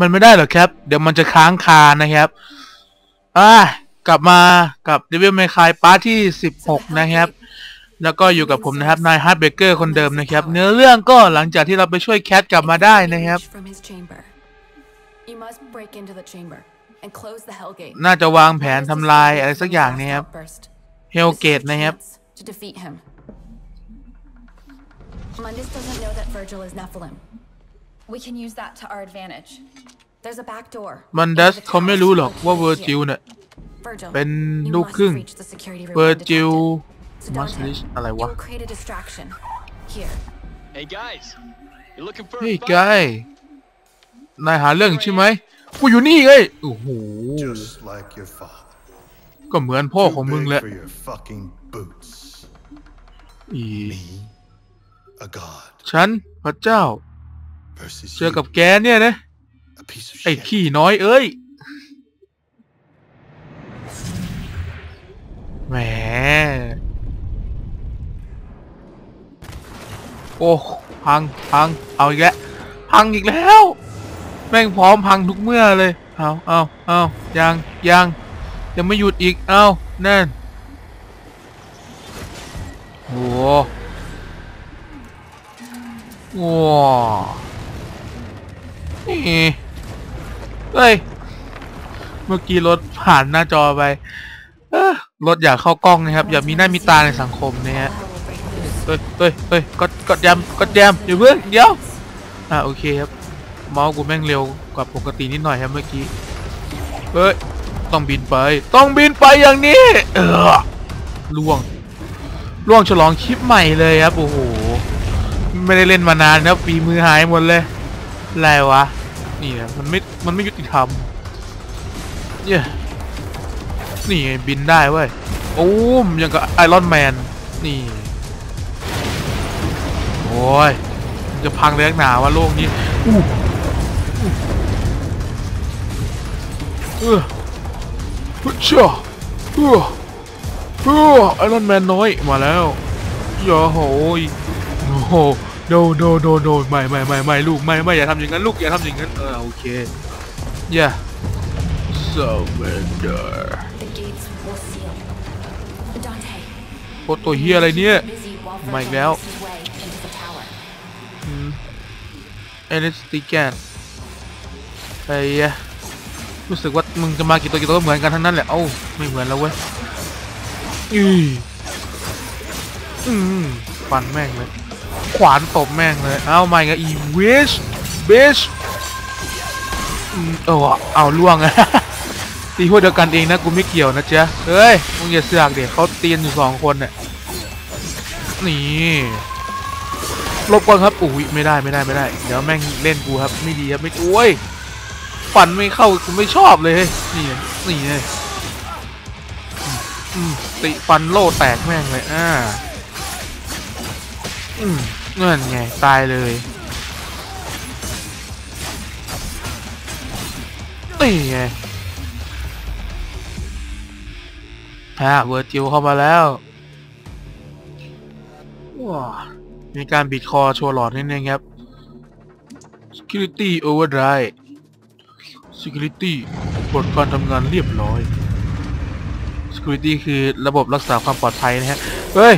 มันไม่ได้หรอกครับ เดี๋ยวมันจะค้างคานะครับ อ่ากลับมากับ Devil May Cry พาร์ทที่ 16 นะครับ แล้วก็อยู่กับผมนะครับ นายฮาร์ดเบเกอร์คนเดิมนะครับ เนื้อเรื่องก็หลังจากที่เราไปช่วยแคทกลับมาได้นะครับ น่าจะวางแผนทำลายอะไรสักอย่างนะครับเฮลเกตนะครับ Mundus doesn't know that Virgil is Nephilim. We can use that to our advantage. There's a back door. มันดัสเขาไม่รู้หรอกว่าเวอร์จิลเนี่ย Virgil, เป็น you ลูก must ครึ่ง reach the security room เวอร์จิล undetected. มัส Sedante, ลิชอะไร you วะ will create a distraction. Here. Hey guys, you looking for เฮ้ย a กา fight? ยนายหาเรื่องใช่ไหมกูอยู่นี่ไงโอ้โห Just like your father. ก็เหมือนพ่อของ Too มึง big แหละ for your fucking boots. อี Me, a god, ฉันพระเจ้า versus เจอ you, กับแกเนี่ยนะ a piece of ไอ้ shit. ขี้น้อยเอ้ย แหม โอ้ พัง พัง เอาอีกแล้ว พังอีกแล้ว แม่งพร้อมพังทุกเมื่อเลย เอาเอาเอายังยังยังไม่หยุดอีก เอานั่นโอ้โหโอ้ นี่เฮ้ย เมื่อกี้รถผ่านหน้าจอไปเอ้อรถอยากเข้ากล้องนะครับ อย่ามีหน้ามีตาในสังคมนะฮะเฮ้ยเฮ้ยเฮ้ยกดกดแยำกดแยำอย่าเพิ่งเดี๋ยวอ่าโอเคครับ เมาส์กูแม่งเร็วกว่าปกตินิดหน่อยครับเมื่อกี้เฮ้ยต้องบินไป ต้องบินไปอย่างนี้ เออล่วงล่วงฉลองคลิปใหม่เลยครับโอ้โหไม่ได้เล่นมานานครับฝีมือหายหมดเลย อะไรวะ นี่นะมันไม่ มันไม่ยุติธรรมเย้นี่บินได้เว้ยโอ้มยังกับไอรอนแมน นี่ โอ้ย จะพังเลยนักหนาว่าโลกนี้อู้อู้เออฮึเช่อเออเออไอรอนแมนน้อย มาแล้วอย่าโหยโอ้ โดโดโดโดไม่ไม่ไม่ไม่ลูกไม่ไม่อย่าทำอย่างนั้นลูกอย่าทำอย่างนั้นเออโอเค yeah surrender โคตรตัวเฮียอะไรเนี่ยมาอีกแล้วเอลิสติแกนไอ้ยะรู้สึกว่ามึงจะมากี่ตัวกี่ตัวก็เหมือนกันทั้งนั้นแหละเอ้าไม่เหมือนแล้วเว้ยอืออืมฟันแม่งเลย ขวานตบแม่งเลย เอ้าไม่กอีเวชเบชเออเอาล่วงตีพวกเดียวกันเองนะกูไม่เกี่ยวนะเจ๊เฮ้ยมึงอย่าเสือกเดี๋ยวเขาเตียนอยู่สองคนเนี่ยนี่ลบก่อนครับอุ้ยไม่ได้ไม่ได้ไม่ได้ เดี๋ยวแม่งเล่นกูครับ ไม่ดีครับไม่โอ้ยฟันไม่เข้ากูไม่ชอบเลยเฮ้ยนี่นี่เลยติฟันโล่แตกแม่งเลยอ่าอืม นั่อนไงตายเลยนี่ไงฮะเวอร์จิวเข้ามาแล้วว้ามีการบิดคอโชว์หลอดนิดนึงครับ Security Overdrive Security ปลดการทำงานเรียบร้อย Security คือระบบรักษาความปลอดภัยนะฮะ เฮ้ย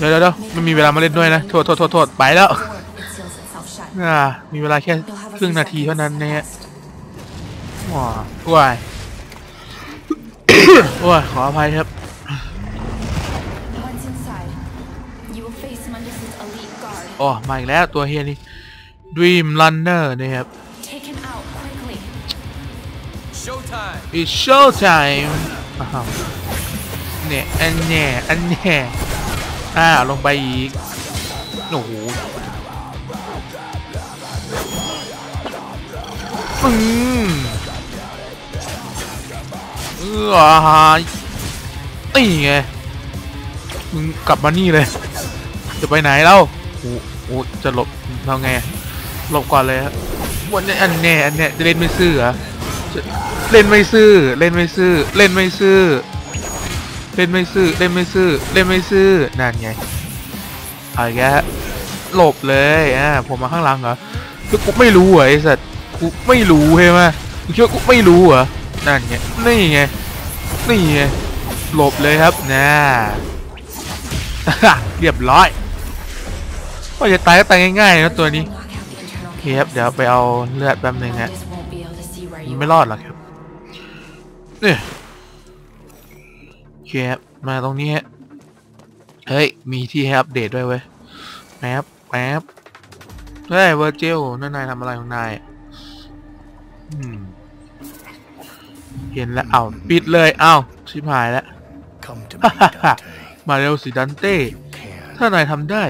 เดี๋ยวเดี๋ยวเดี๋ยวไม่มีเวลามาเล่นด้วยนะโทษโทษโทษโทษไปแล้ว Door, it seals itself shut. อ่ามีเวลาแค่ You'll have a ครึ่ง few นาที seconds เท่านั้นนะฮะ rest. ว้าว้ายโอ้ยขออภัยครับ Once inside, you will face Mundus's elite guard. อ๋อมาอีกแล้วตัวเฮียนี่ Dream Runner นะครับ Take him out quickly. Showtime! It's show time อ้าวเนี่ยอันแน่อันแน่ อ่าลงไปอีก โอ้โหอืมเออนี่ไง มึงกลับมานี่เลย จะไปไหนแล้วโอ้โหจะหลบทำไง หลบก่อนเลยครับวันนี้อันแน่อันแน่จะเล่นไม่ซื่อเหรอเล่นไม่ซื่อ เล่นไม่ซื่อ เล่นไม่ซื่อ เล่นไม่ซื่อเล่นไม่ซื่อเล่นไม่ซื่อนั่นไงอาอีกแล้วหลบเลยอ่าผมมาข้างหลังเหรอคือกูไม่รู้เหรอไอ้สัตว์กูไม่รู้ใช่ไหมมึงคิดว่ากูไม่รู้เหรอนั่นไงนี่ไงนี่ไงหลบเลยครับนะเรียบร้อยว่าจะตายก็ตายง่ายๆนะตัวนี้โอเคครับเดี๋ยวไปเอาเลือดแป๊บหนึงฮะมันไม่รอดหรอกครับเนี่ย เคครับมาตรงนี้ฮะเฮ้ย มีที่ให้อัปเดตด้วยเว้ยแป๊บแป๊บเฮ้ยเวอร์จิลนั่นนายทำอะไรของนายอืมเห็นแล้วเอ้าปิดเลยเอ้าชิบหายแล้ว Come to me, Dante. มาเร็วสิดันเต้ You can. ถ้านายทำได้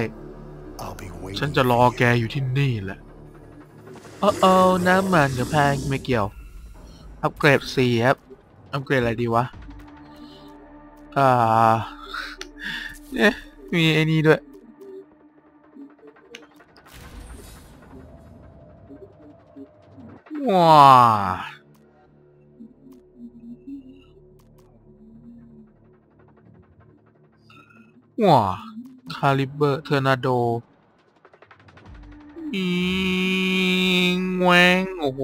I'll be waiting. ฉันจะรอแกอยู่ที่นี่แหละโอ้โอ้น้ำมันกับแพงไม่เกี่ยว อัปเกรดสี่ครับ อัปเกรดอะไรดีวะ อ่าเนี่ยมีไอ้นี่ด้วย ว้าว้าคาลิเบอร์เทอร์นาโดอีงแวงโอ้โห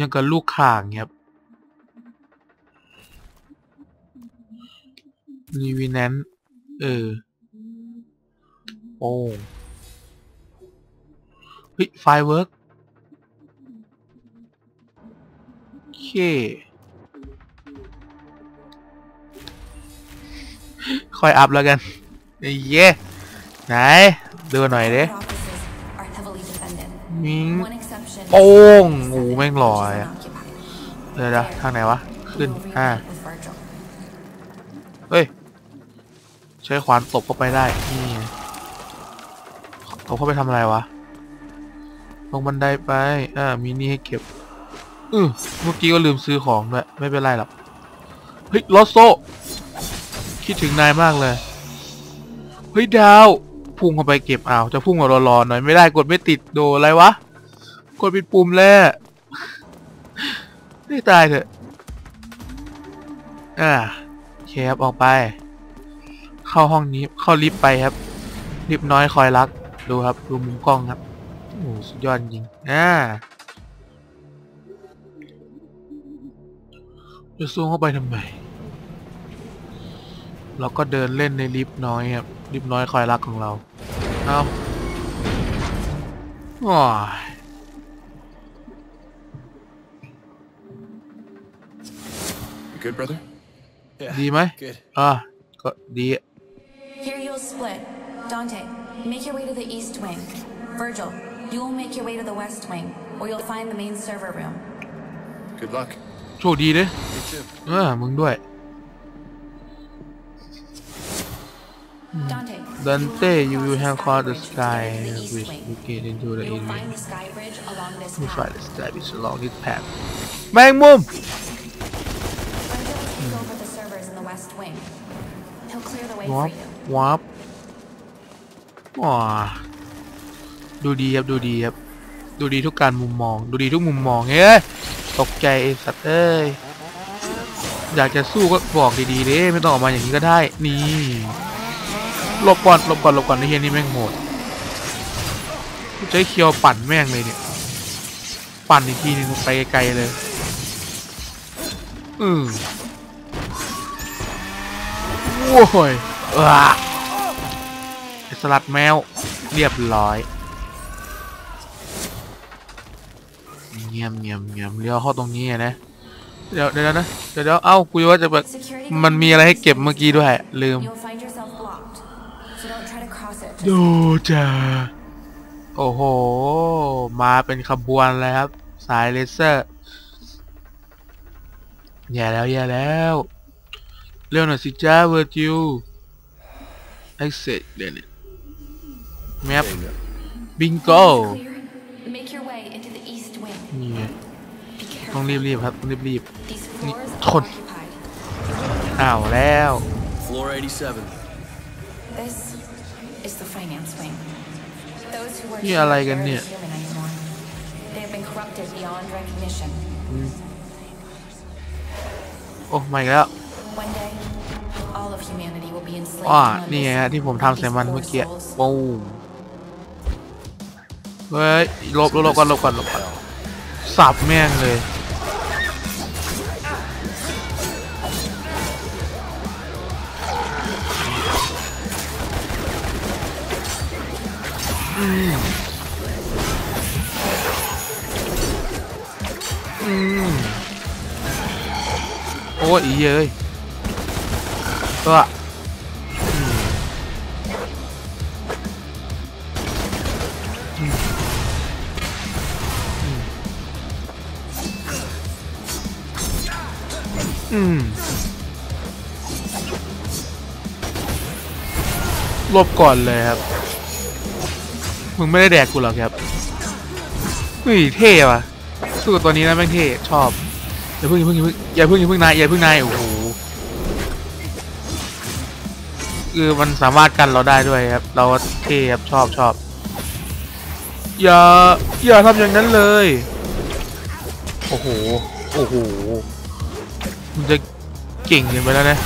ยังกับลูกข่างเงี้ย รับรีวิแนนเออ โอ้เฮ้ยไฟเวิร์กโอเคคอยอัพแล้วกันไอ้เย้ไหน ดูหน่อยเด้ Offices are heavily defended. มิง One exception. โป้งโอ้โหแม่งลอยอะ unoccupied. เดี๋ยวนะทางไหนวะ ขึ้น We'll reunite อ่า with Virgil. เฮ้ย ใช้ขวานตบเข้าไปได้ นี่ตบเข้าไปทำอะไรวะ ลงบันไดไป อ่า มีนี่ให้เก็บ อือเมื่อกี้ก็ลืมซื้อของด้วย ไม่เป็นไรหรอก เฮ้ยลอสโซ คิดถึงนายมากเลย เฮ้ย ดาว พุ่งเข้าไปเก็บอ้าว จะพุ่งมารอๆหน่อยไม่ได้กดไม่ติดโดอะไรวะ กดปิดปุ่มแล้วไม่ตายเถอะ อ่าโอเครับออกไป เข้าห้องนี้เข้าลิฟต์ไปครับลิฟต์น้อยคอยรัก ดูครับ ดูมุมกล้องครับโอ้โหสุดยอดจริงอ่าจะซูมเข้าไปทำไมเราก็เดินเล่นในลิฟต์น้อยครับลิฟต์น้อยคอยรักของเราเอาว้าย You good, brother? ดีไหม Good. อ่าก็ดี Here you'll split. Dante, make your way to the east wing. Virgil, you will make your way to the west wing, where you'll find the main server room. Good luck. โชคดีเด้ Me too. เออมึงด้วย Dante, Dante, you you will will have cross caught the the sky bridge to the east which wing. you get into the You will evening. find the sky bridge along this We try path. to establish along this path. แมงมุม Virgil will take over the servers in the west wing. He'll clear the way วั for บ you. วับว้าดูดีครับ ดูดีครับ ดูดีทุกการมุมมอง ดูดีทุกมุมมองเฮ้ยตกใจไอ้สัตว์เอ้ย อยากจะสู้ก็บอกดีๆเด้ไม่ต้องออกมาอย่างนี้ก็ได้ นี่หลบก่อนหลบก่อนหลบก่อนไอ้เฮียนี่แม่งโหดใช้เคียวปั่นแม่งเลยเนี่ย ปั่นอีกทีนึงไปไกลๆเลย อืมโว้ย สลัดแมว เรียบร้อย เงียบเงียบเงียบเลี้ยวเข้าตรงนี้อะนะ เดี๋ยวเดี๋ยวนะ เดี๋ยวเดี๋ยวเอ้ากูว่าจะแบบ Security มันมีอะไรให้เก็บเมื่อกี้ด้วย ลืม You'll find yourself blocked, so don't try to cross it. ดูจ้าโอ้โห มาเป็นขบวนเลยครับ สายเลเซอร์แย่แล้วแย่แล้ว เร็วหน่อยสิจ้าเวอร์จิว exit เดี๋ยวนี้แมป There you go. บิงโก Clear. Make your way into the east wing. นี่ไง Be ต้อง careful. รีบๆครับต้องรีบ These floors are Con- occupied. ๆอ้าวแล้ว Floor 87. This is the finance wing. Those who work นี่ here อะไร are กันเนี่ย barely human anymore. They have been corrupted beyond recognition. โอ้ไม่แล้ว One day, all of humanity will be enslaved อ่า among นี่ไง these- ฮะที่ผมทำใส่มัน these เมื่อกี้ poor souls. ปูมเฮ้ยหลบหลบหลบก่อนหลบก่อนหลบก่อนสับแม่งเลย อืมอืมโอ้ยอีเย้ย บก่อนเลยครับ มึงไม่ได้แดกกูหรอกครับเฮ้ยเท่ว่ะสู้กับตัวนี้นะแม่งเท่ชอบอย่าเพิ่งอย่าเพิ่งอย่าเพิ่งอย่าเพิ่งอย่าเพิ่งนายอย่าเพิ่งนายโอ้โหคือมันสามารถกันเราได้ด้วยครับ เราเท่ครับชอบชอบอย่าอย่าทำอย่างนั้นเลย โอ้โหโอ้โหมันจะเก่งเกินไปแล้วนะ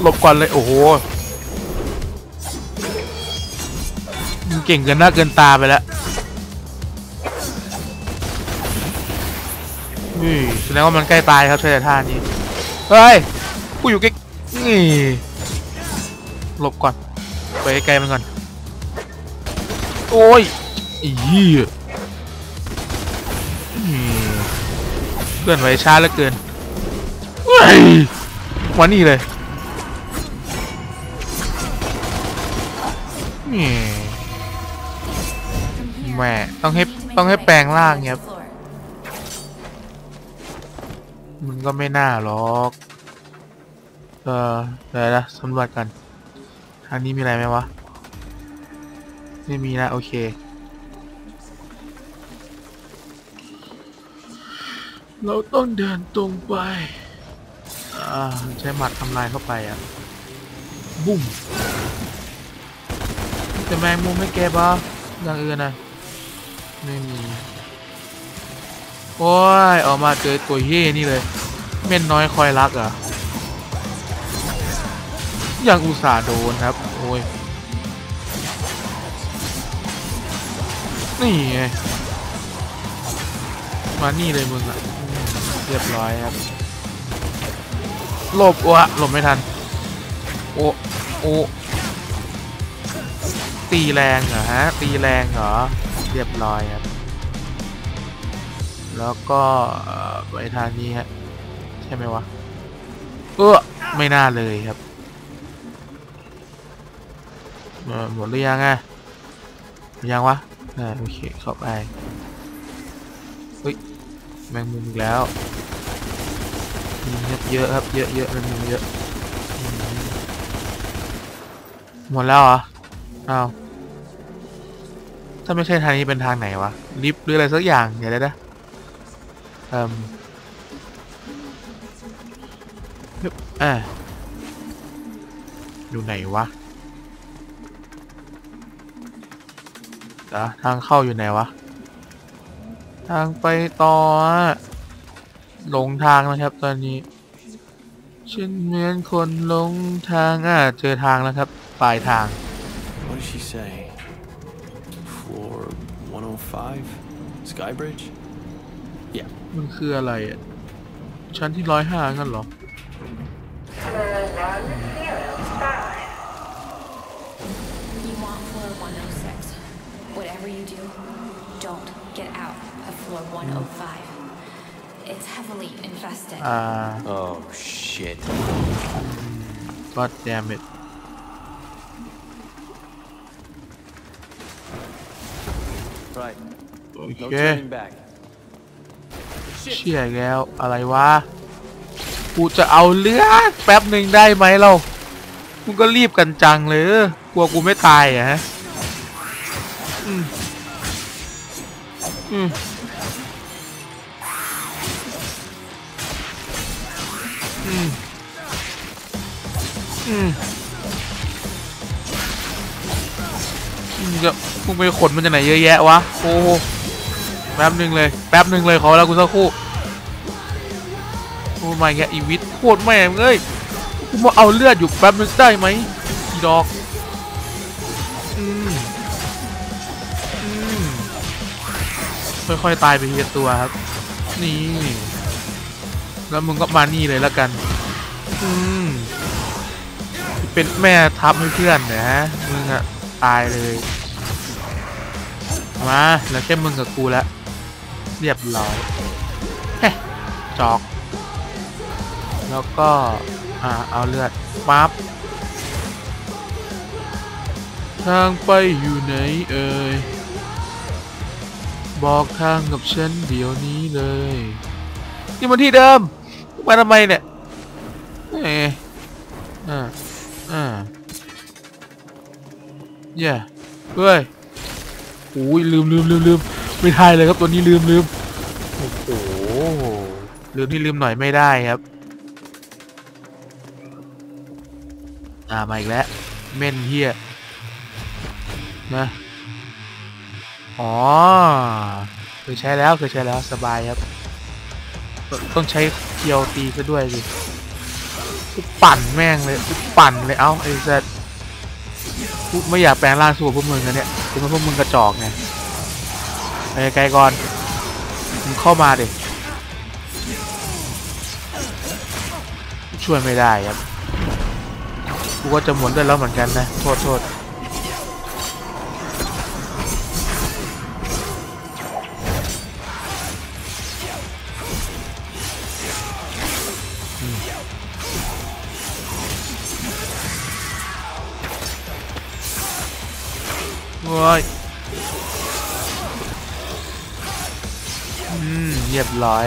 หลบก่อนเลยโอ้โห ก่งเกินหน้าเกินตาไปแล้วนี่แสดงว่ามันใกล้ตายครับใช้แต่ท่านี้ เฮ้ย กูอยู่ใกล้นี่หลบก่อน ไปไกลมันก่อน โอ้ยอีเกินไวช้าเหลือเกินเฮ้ยวันนี้เลยนี่ แม่ต้องให้ต้องให้แปลงร่างเนี่ยครับมันก็ไม่น่าหรอก เออเดี๋ยวนะสำรวจกัน ทางนี้มีอะไรไหมวะ ไม่มีนะ โอเค เราต้องเดินตรงไป อ่า ใช้หมัดทำลายเข้าไปอะ บุ้มจะแมงมุมไม่แกบ้าอย่างอื่นนะ ไม่มี โอ้ย ออกมาเจอตัวเย่นี่เลย เม่นน้อยคอยรักอะยังอุตส่าห์โดนครับ โอ้ย นี่ไง มานี่เลยมึงอะ เรียบร้อยครับหลบวะหลบไม่ทัน โอ้โอ้ตีแรงเหรอฮะ ตีแรงเหรอ เรียบร้อยครับ แล้วก็ไปทางนี้ฮะใช่ไหมวะเออไม่น่าเลยครับหมดหรือยังอะยังวะอ่าโอเคเข้าไปเฮ้ยแมงมุมอีกแล้วมีครับเยอะครับเยอะเยอะแมงมุมเยอะหมดแล้วเหรออ้าว ถ้าไม่ใช่ทางนี้เป็นทางไหนวะลิฟต์หรืออะไรสักอย่างเดี๋ยวได้นะเอ่มอ่าอยู่ไหนวะเดี๋ยวทางเข้าอยู่ไหนวะ ทางไปต่อหลงทางนะครับตอนนี้ ฉันเหมือนคนหลงทางอะเจอทางแล้วครับ ปลายทาง What did she say? Floor 105? Skybridge? Yeah. มันคืออะไรอ่ะ ชั้นที่ร้อยห้างั้นเหรอ You want floor 106. Whatever you do, don't get out of floor 105. It's heavily infested. อ่า Oh, shit. god damn it Right. โอ No เค turning back. เชี่ยอีกแล้วอะไรวะกูจะเอาเลือดแป๊บหนึ่งได้ไหมเรามึงก็รีบกันจังเลยเออกลัวกูไม่ตายอะฮะอืมอืมอืมอืมมึ มึงไปขนมันจากไหนเยอะแยะวะโอ้แป๊บหนึ่งเลยแป๊บหนึ่งเลยขอเวลากูสักครู่โอ้ไม่แกอีวิทโคตรแม่งเอ้ยกูมาเอาเลือดอยู่แป๊บนึงได้ไหมอีดอกอืมอืมค่อยๆตายไปทีละตัวครับ นี่ แล้วมึงก็มานี่เลยแล้วกัน อืมเป็นแม่ทับให้เพื่อนนะฮะมึงอะตายเลย มาแล้วแค่มึงกับกูแล้วเรียบร้อยเฮ้จอก แล้วก็ อ่า เอาเลือดปั๊บทางไปอยู่ไหนเอ่ย บอกทางกับฉันเดี๋ยวนี้เลย นี่มันที่เดิม มาทำไมเนี่ยเอ๊ะอ่าอ่าเย่เฮ้ย โอ้ยลืมลืมลืมลืมไม่ได้เลยครับตัวนี้ลืมลืมโอ้โหลืมที่ลืมหน่อยไม่ได้ครับ อ่ามาอีกแล้วเม่นเฮียนะอ๋อเคยใช้แล้วเคยใช้แล้วสบายครับ ต้องใช้เกียวตีซะด้วยสิปั่นแม่งเลยปั่นเลยเอ้าไอ้สัสไม่อยากแปลงร่างสู้พวกมึงนะเนี่ย คือพวกมึงกระจอกไงไปไกลก่อน มึงเข้ามาดิ ช่วยไม่ได้ครับ กูก็จะหมุนได้แล้วเหมือนกันนะ โทษโทษ ว้ยอืมเรียบร้อย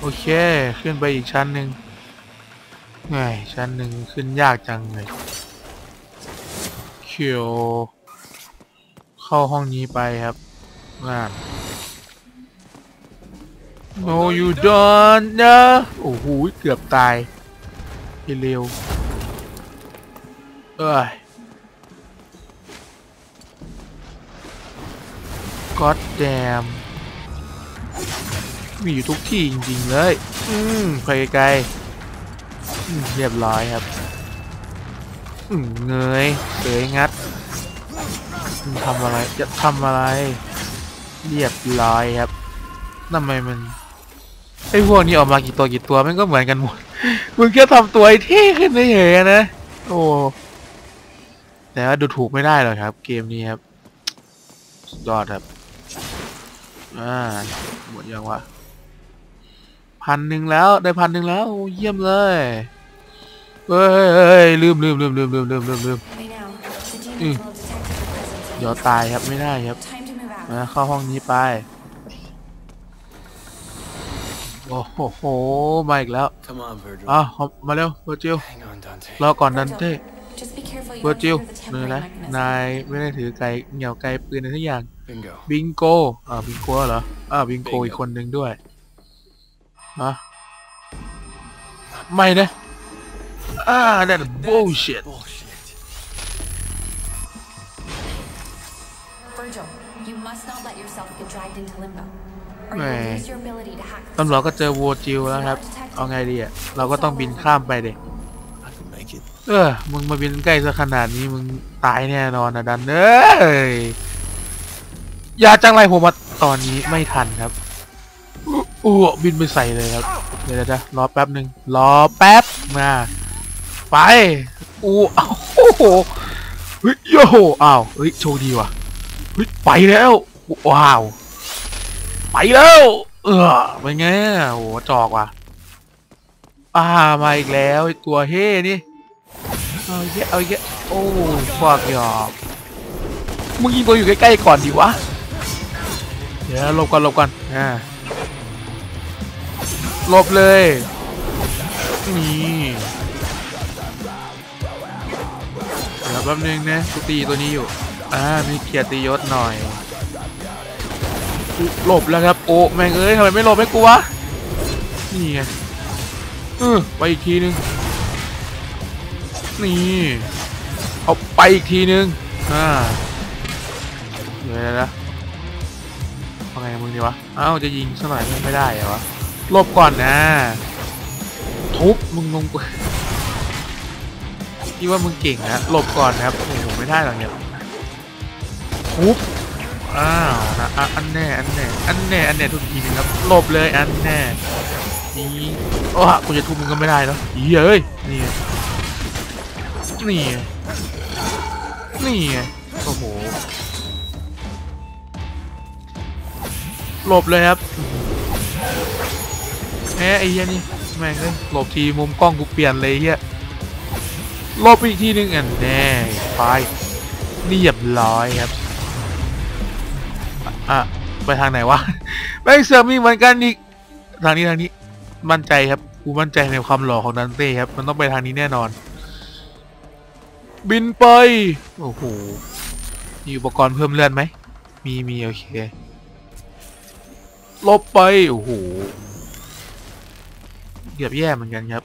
โอเค ขึ้นไปอีกชั้นหนึ่งไงชั้นหนึ่งขึ้นยากจังเลยเขียวเข้าห้องนี้ไปครับงาน No you don't นะโอ้โหเกือบตายเร็วเอ้ย God damn มีอยู่ทุกที่จริง ๆ เลย อืมไปไกลๆเรียบร้อยครับอืมเงยเสยงัดทำอะไร จะทำอะไร เรียบร้อยครับทำไมมันไอ้พวกนี้ออกมากี่ตัวกี่ตัวมันก็เหมือนกันหมด มึงแค่ทำตัวให้เท่ขึ้นเฉยนะ โอ้ แต่ว่าดูถูกไม่ได้หรอกครับ เกมนี้ครับ สุดยอดครับ อ่าหมดยังวะพันหนึ่งแล้วได้พันหนึ่งแล้วโอ้เยี่ยมเลยเฮ้ยเฮ้ยเฮ้ยลืมลืมลืมลืมลืมลืมลืมลืม Hey now, the demons Mm. will have detected your presence. เดี๋ยวตายครับไม่ได้ครับ Time to move out. มาเข้าห้องนี้ไปโอ้โหมาอีกแล้ว Come on, Virgil. อ้าวเอามาเร็วเวอร์จิล Hang on, Dante. รอก่อนดันเต้ Just be careful you เวอ don't ร์จิล trigger the เนื้อ temporary นะ mechanism. นายไม่ได้ถือไกเหนี่ยวไกปืนอะไรทุกอย่าง Bingo. บิงโกอ่าบิงโกเหรออ่าบิงโก Bingo อีกคนหนึ่งด้วยฮะไม่นะอ่า that bullshit Bullshit. Virgil, you must not let yourself get dragged into limbo. Or Mẹ. you'll lose your ability to hack the ตำรวจก็เจอวัวจิวแล้วครับ เอาไงดีอะ เราก็ต้องบินข้ามไปเด็ I ออ มึงมาบินใกล้ซะขนาดนี้มึงตายแน่นอนนะดันเอ้ยอย่าจังไรผมมาตอนนี้ไม่ทันครับอู้บินไปใส่เลยครับ เดี๋ยวนะรอแป๊บหนึ่งรอแป๊บมาไปอู้อ้าวโอ้โหเฮ้ยโยโอ้าวเฮ้ยโชคดีว่ะเฮ้ยไปแล้ว ว้าว ไปแล้ว เออเป็นไงโอ้โหจอกว่ะอ่ามาอีกแล้วตัวเฮ่นี่ เอาอีกแล้วเอาอีกแล้วโอ้ฟอกหยอกมึงยิงตัวอยู่ใกล้ๆก่อนดิวะเดี๋ยวหลบก่อนหลบก่อนอ่าหลบเลยนี่เดี๋ยวแป๊บนึงนะกูตีตัวนี้อยู่อ่ามีเกียรติยศหน่อยอุ๊ยหลบแล้วครับโอ้แม่งเอ้ยทำไมไม่หลบให้กูวะนี่ไงเออไปอีกทีนึง นี่ เอาไปอีกทีนึง อ่าเดี๋ยวนะเอาไงมึงดีวะ เอ้าจะยิงสักหน่อยไม่ได้เหรอวะหลบก่อนนะ ทุบมึงลงไปคิดว่ามึงเก่งนะหลบก่อนนะครับโอ้โหไม่ได้หรอกเนี่ยทุบอ้าวนะอะอันแน่อันแน่อันแน่อันแน่ทุกทีนึงครับหลบเลยอันแน่นี่โอ้ฮะกูจะทุบมึงก็ไม่ได้แล้วเฮ้ยนี่ไง นี่นี่โอ้โหหลบเลยครับแหมไอ้เหี้ยนี่แม่งเลยหลบทีมุมกล้องกูเปลี่ยนเลยเหี้ยหลบอีกทีนึงอันแน่ไปเรียบร้อยครับอะไปทางไหนวะแม่งเสือมีเหมือนกันอีกทางนี้ทางนี้มั่นใจครับกูมั่นใจในความหล่อของดันเต้ครับมันต้องไปทางนี้แน่นอน บินไป โอ้โห มีอุปกรณ์เพิ่มเลือดไหม มีมีโอเค ลบไป โอ้โหเกือบแย่เหมือนกันครับ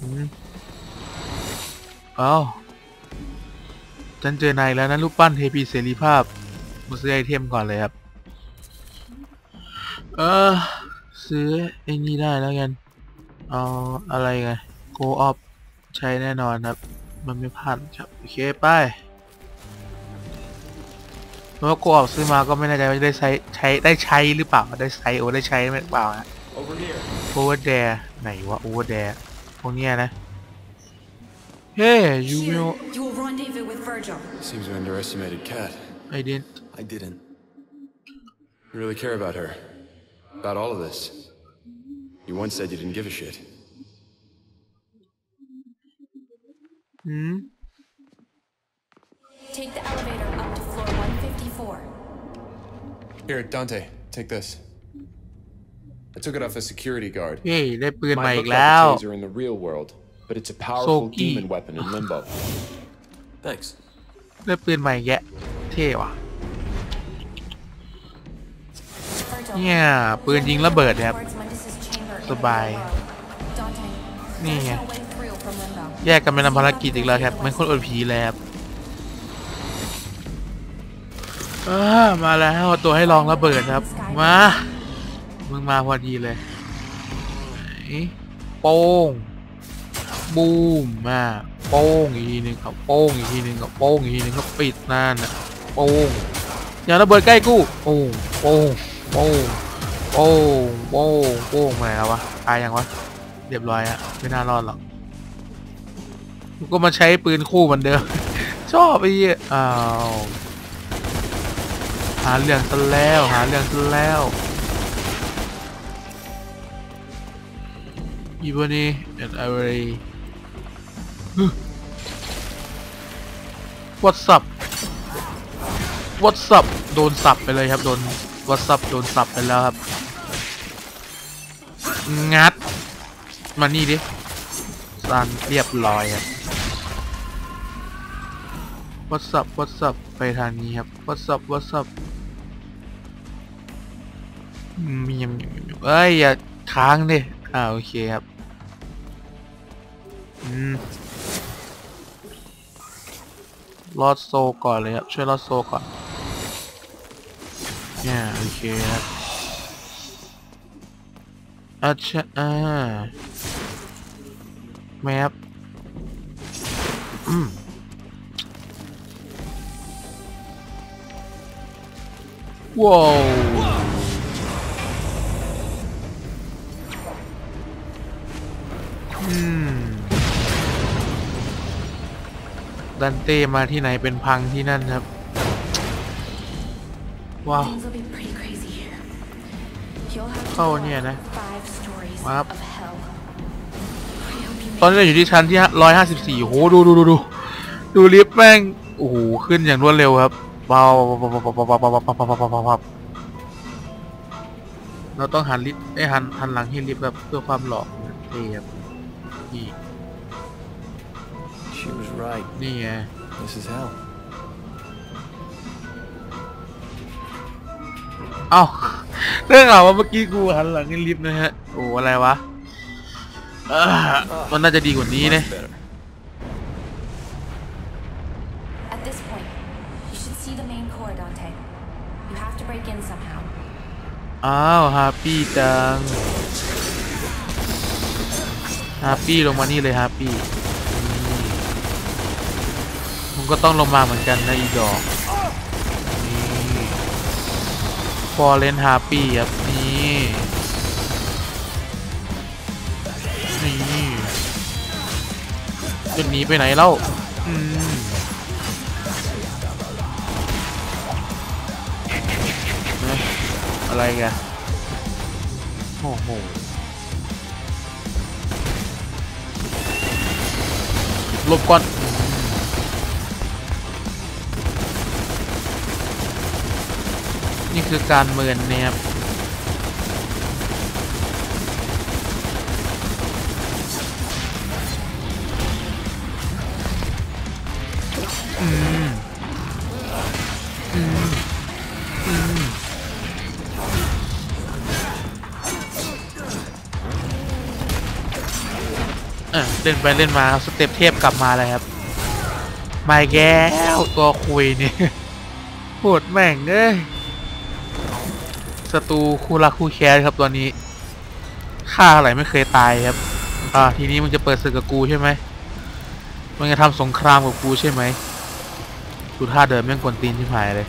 อืมอ้าวฉันเจอนายแล้วนะรูปปั้นเทพีเสรีภาพมาซื้อไอเทมก่อนเลยครับ เออซื้อไอ้นี่ได้แล้วกัน เอาอะไรไง go off ใช้แน่นอนครับ มันไม่พลาดครับ โอเค ไปเพราะว่า go off ซื้อมาก็ไม่แน่ใจว่าจะได้ใช้ใช้ได้ใช้หรือเปล่า ได้ใช้โอได้ใช้หรือเปล่าฮะ Over here. over there ไหนวะ over there พวกเนี้ยนะ เฮ้ you Here, will you will rendezvous with Virgil. Seems we underestimated Kat. I didn't I didn't. You really care about her. About all of this. You once said you didn't give a shit. หืม Take the elevator up to floor 154. Here, Dante, take this. I took it off a security guard. เฮ้ได้ปืนใหม่ Might อีก look แล้ว like a taser in the real world, but it's a powerful Soki. demon weapon in limbo. Thanks. ได้ปืนใหม่อีกแยะ เท่ว่ะ Virgil. เนี่ย ปืนยิงระเบิดนะครับ สบาย real world. Dante, Nè. there's no way through from limbo. แยกกันไปทำภารกิจอีกแล้วครับไม่คนอดผีแล้วครับมาแล้วตัวให้ลองระเบิดครับ มา มึงมาพอดีเลยโป้งบูมมาโป้งอีกทีหนึ่งครับโป้งอีกทีหนึ่งครับโป้งอีกทีหนึ่งครับปิดนั่นนะโป้งอย่าระเบิดใกล้กูโป้งโป้งโป้ง โป้โป้โป้มาแล้ววะตายยังวะเรียบร้อยอะไม่น่ารอดหรอกก็มาใช้ปืนคู่เหมือนเดิม ชอบไอ้เหี้ยอ้าวหาเรื่องซะแล้วหาเรื่องซะแล้วอีโบนี่เอ็นไอเวอรี่ What's up What's up โดนสับไปเลยครับ โดน What's up โดนสับไปแล้วครับ งัด มานี่ดิสันเรียบร้อยครับ What's up What's up ไปทางนี้ครับ What's up What's up มีมีเอ้ยอย่าค้างดิอ่าโอเคครับ อืมลอดโซก่อนเลยครับ ช่วยลอดโซก่อน เนี่ยโอเคครับอาชะอ่าแมปอืมว้าวอืมดันเต้มาที่ไหนเป็นพังที่นั่นครับ ว้าว Things will be pretty crazy here. You'll have to เข้า go เนี่ย up นะ five stories Wow. of hell. I hope you ตอนนี้เราอยู่ที่ชั้นที่ร้อยห้าสิบสี่โหดูดูดูดูดูลิฟต์แม่งโอ้โหขึ้นอย่างรวดเร็วครับว้าวเราต้องหันลิฟต์ไอ้ยหันหันหลังให้ลิฟต์แบบเพื่อความหลอกเท่ครับนี่ She was right. นี่ไง เอ้าเรื่องเอาว่าเมื่อกี้กูหันหลังให้ลิฟต์นะฮะ โอ้อะไรวะเอ้อมันน่าจะดีกว่านี้นะ Much better. At this point, you should see the main core, Dante. You have to break in somehow. อ้าวฮาปี้จังฮาปี้ลงมานี่เลยฮาปี้มึงก็ต้องลงมาเหมือนกันนะอีดอก อร์เรนฮาปี้ครับนี่นี่จะหนีไปไหนเล่าอืมอะไรแกนโอ้โหหลบก่อน นี่คือการเมินเนี่ยครับอืมอืมอืมเออเล่นไปเล่นมาครับสเต็ปเทพกลับมาเลยครับไมาอีกแก้วตัวคุยนี่โหดแม่งเอ้ย ศัตรูคู่รักคู่แค้นครับตัวนี้ฆ่าอะไรไม่เคยตายครับ อ่า ทีนี้มึงจะเปิดศึกกับกูใช่ไหมมึงจะทำสงครามกับกูใช่ไหมดูท่าเดินแม่งกวนตีนที่หายเลย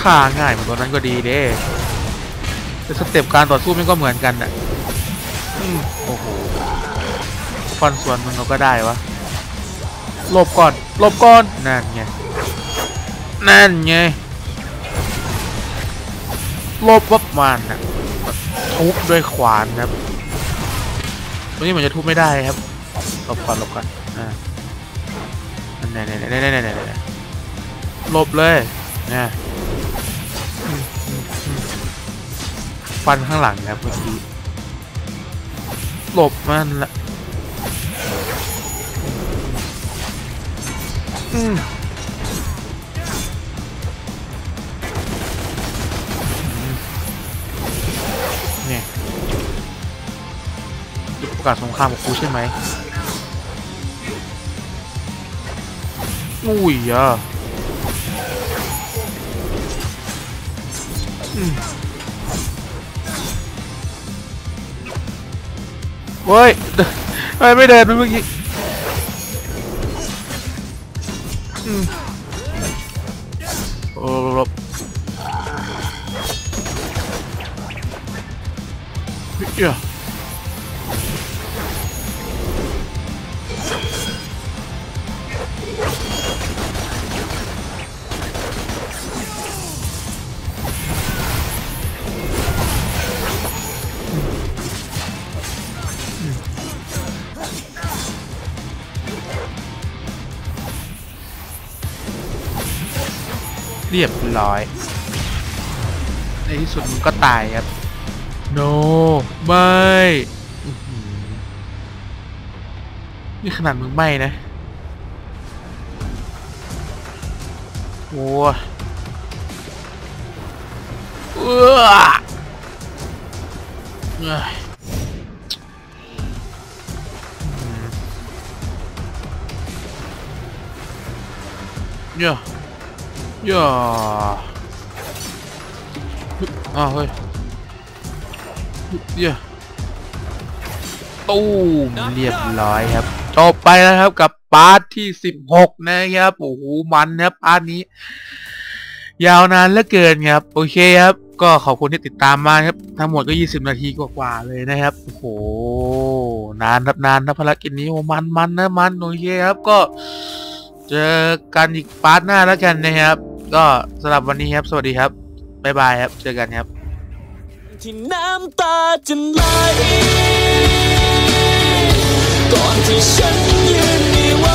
ฆ่าง่ายเหมือนตัวนั้นก็ดีเด้แต่สเต็ปการต่อสู้มันก็เหมือนกันอะโอ้โหฟันส่วนมึงเราก็ได้วะหลบก่อนหลบก่อนนั่นไง นั่นไงลบวับมันนะทุบด้วยขวานครับตัวนี้เหมือนจะทุบไม่ได้ครับหลบก่อนหลบก่อนอ่านั่นนี่นี่นี่นี่นี่นี่หลบเลยนะอืมอืมอืมฟันข้างหลังครับเมื่อกี้หลบมันละอืม กาศสงครามกับกูใช่ไหมอุ้ยอะอืมเฮ้ยทำไมไม่เดินเมื่อกี้อืมโอ้หลบเหี้ย รียบร้อย ในที่สุดมึงก็ตายครับ no ไม่อื้อหือนี่ขนาดมึงไม่นะ โอ้ยเอื้อเอ้ยอืมเย่าอ้าวเฮ้ยเยวตู้มเรียบร้อยครับจบไปแล้วครับกับพาร์ทที่สิบหกนะครับโอ้โหมันนะครับพาร์ทนี้ ยาวนานเหลือเกินครับ โอเคครับ ก็ขอบคุณที่ติดตามมาครับ ทั้งหมดก็20นาทีกว่าๆเลยนะครับโอ้โหนานครับนานนะภารกิจนี้โอ้มันมันนะมันโอเคครับก็ เจอกันอีกพาร์ทหน้าแล้วกันนะครับ ก็สำหรับวันนี้ครับ สวัสดีครับ บ๊ายบายครับ เจอกันครับ ที่น้ำตาจะไหลก่อนที่ฉันยืนไม่ไหว